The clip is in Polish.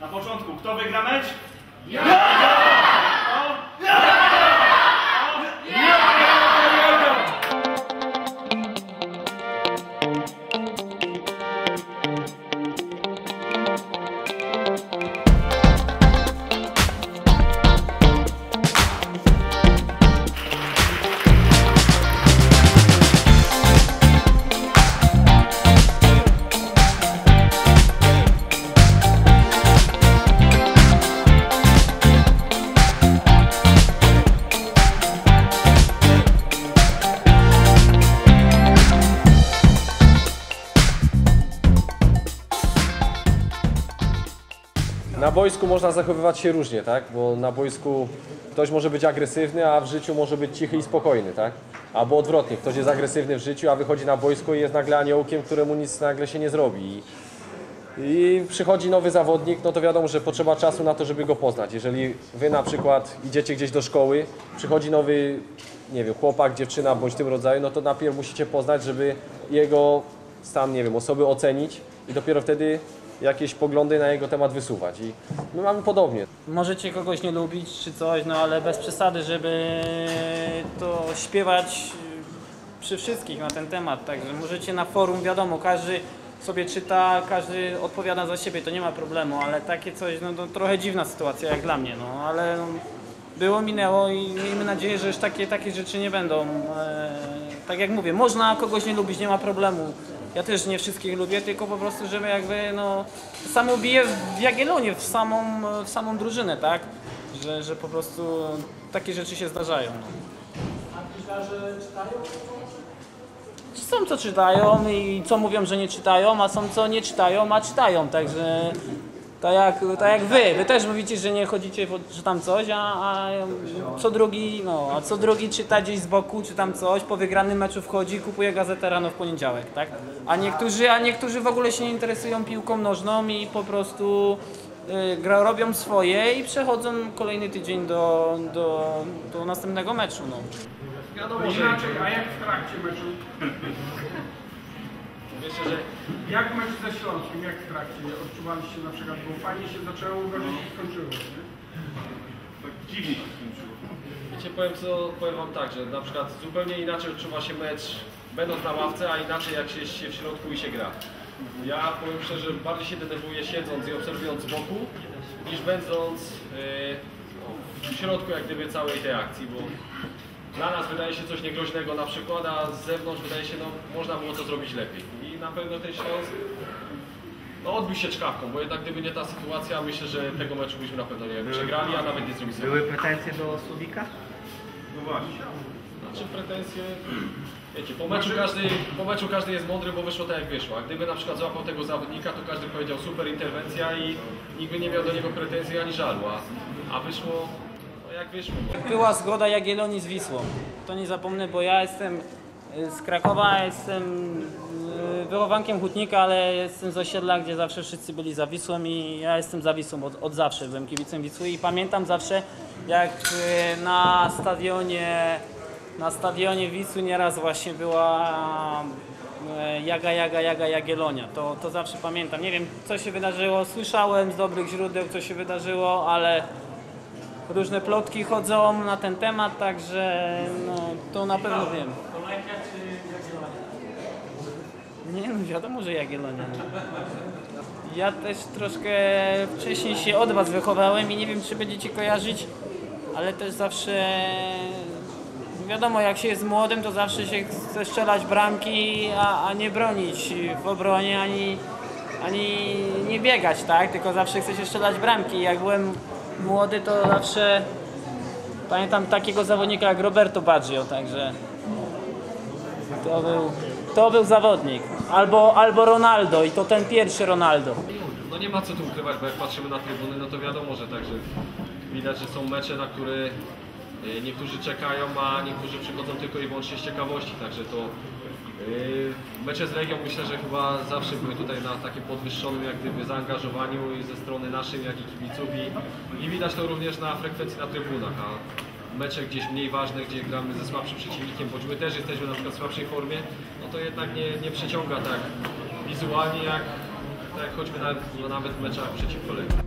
Na początku, kto wygra mecz? Ja! Na boisku można zachowywać się różnie, tak? Bo na boisku ktoś może być agresywny, a w życiu może być cichy i spokojny, tak? Albo odwrotnie, ktoś jest agresywny w życiu, a wychodzi na boisko i jest nagle aniołkiem, któremu nic nagle się nie zrobi. I, i przychodzi nowy zawodnik, no to wiadomo, że potrzeba czasu na to, żeby go poznać. Jeżeli wy na przykład idziecie gdzieś do szkoły, przychodzi nowy, nie wiem, chłopak, dziewczyna bądź tym rodzaju, no to najpierw musicie poznać, żeby jego stan, nie wiem, osoby ocenić i dopiero wtedy jakieś poglądy na jego temat wysuwać. I my mamy podobnie. Możecie kogoś nie lubić czy coś, no ale bez przesady, żeby to śpiewać przy wszystkich na ten temat. Także możecie na forum, wiadomo, każdy sobie czyta, każdy odpowiada za siebie, to nie ma problemu, ale takie coś, no to trochę dziwna sytuacja jak dla mnie, no ale no, było, minęło i miejmy nadzieję, że już takie, takie rzeczy nie będą. E, tak jak mówię, można kogoś nie lubić, nie ma problemu. Ja też nie wszystkich lubię, tylko po prostu, żeby jakby no samo bije w Jagiellonie, w samą, w samą drużynę, tak? Że, że po prostu takie rzeczy się zdarzają. No. Są co czytają i co mówią, że nie czytają, a są co nie czytają, a czytają, także tak jak, tak jak wy, wy też mówicie, że nie chodzicie, czy tam coś, a, a co drugi, no, a co drugi czyta gdzieś z boku, czy tam coś, po wygranym meczu wchodzi, kupuje gazetę rano w poniedziałek, tak? A niektórzy, a niektórzy w ogóle się nie interesują piłką nożną i po prostu y, gra, robią swoje i przechodzą kolejny tydzień do, do, do następnego meczu, no. Wiadomo, inaczej, a jak w trakcie meczu? Myślę, że Jak mecz ze Śląskiem, jak w trakcie odczuwaliście na przykład, bo fajnie się zaczęło, gorzej się skończyło, nie? Tak dziwnie się skończyło. Wiecie, powiem, co, powiem Wam tak, że na przykład zupełnie inaczej odczuwa się mecz będąc na ławce, a inaczej jak się, się w środku i się gra. Ja powiem szczerze, bardziej się denerwuję siedząc i obserwując z boku, niż będąc yy, w środku jak gdyby całej tej akcji, bo dla nas wydaje się coś niegroźnego na przykład, a z zewnątrz wydaje się, no można było to zrobić lepiej. I na pewno ten Śląsk no, odbił się czkawką, bo jednak gdyby nie ta sytuacja, myślę, że tego meczu byśmy na pewno nie przegrali, a nawet nie zremisowali. Były pretensje do Słowika? No właśnie. Znaczy pretensje, wiecie, po meczu, każdy, po meczu każdy jest mądry, bo wyszło tak jak wyszło. A gdyby na przykład złapał tego zawodnika, to każdy powiedział super interwencja i nikt by nie miał do niego pretensji ani żalu, a, a wyszło jak. Była zgoda Jagiellonii z Wisłą. To nie zapomnę, bo ja jestem y, z Krakowa, jestem y, wychowankiem Hutnika, ale jestem z osiedla, gdzie zawsze wszyscy byli za Wisłą i ja jestem za Wisłą od, od zawsze. Byłem kibicem Wisły i pamiętam zawsze, jak y, na stadionie na stadionie Wisły nieraz właśnie była Jaga, Jaga, Jaga, Jagiellonia. To, to zawsze pamiętam. Nie wiem, co się wydarzyło. Słyszałem z dobrych źródeł, co się wydarzyło, ale różne plotki chodzą na ten temat, także no, to na pewno wiem. Nie no, wiadomo, że Jagiellonia. Ja też troszkę wcześniej się od Was wychowałem i nie wiem, czy będziecie kojarzyć, ale też zawsze wiadomo, jak się jest młodym, to zawsze się chce strzelać bramki, a, a nie bronić w obronie, ani, ani nie biegać, tak? Tylko zawsze chce się strzelać bramki. Jak byłem młody, to zawsze pamiętam takiego zawodnika jak Roberto Baggio, także to był, to był zawodnik. Albo, albo Ronaldo i to ten pierwszy Ronaldo. No nie ma co tu ukrywać, bo jak patrzymy na trybuny, no to wiadomo, że także widać, że są mecze, na które y, niektórzy czekają, a niektórzy przychodzą tylko i wyłącznie z ciekawości, także to y, mecze z Legią myślę, że chyba zawsze były tutaj na takim podwyższonym jak gdyby zaangażowaniu i ze strony naszej, jak i kibiców i, i widać to również na frekwencji na trybunach, a mecze gdzieś mniej ważne, gdzie gramy ze słabszym przeciwnikiem, bądź my też jesteśmy na przykład w słabszej formie, no to jednak nie, nie przyciąga tak wizualnie jak, tak jak choćby nawet, no nawet w meczach przeciwko Legii.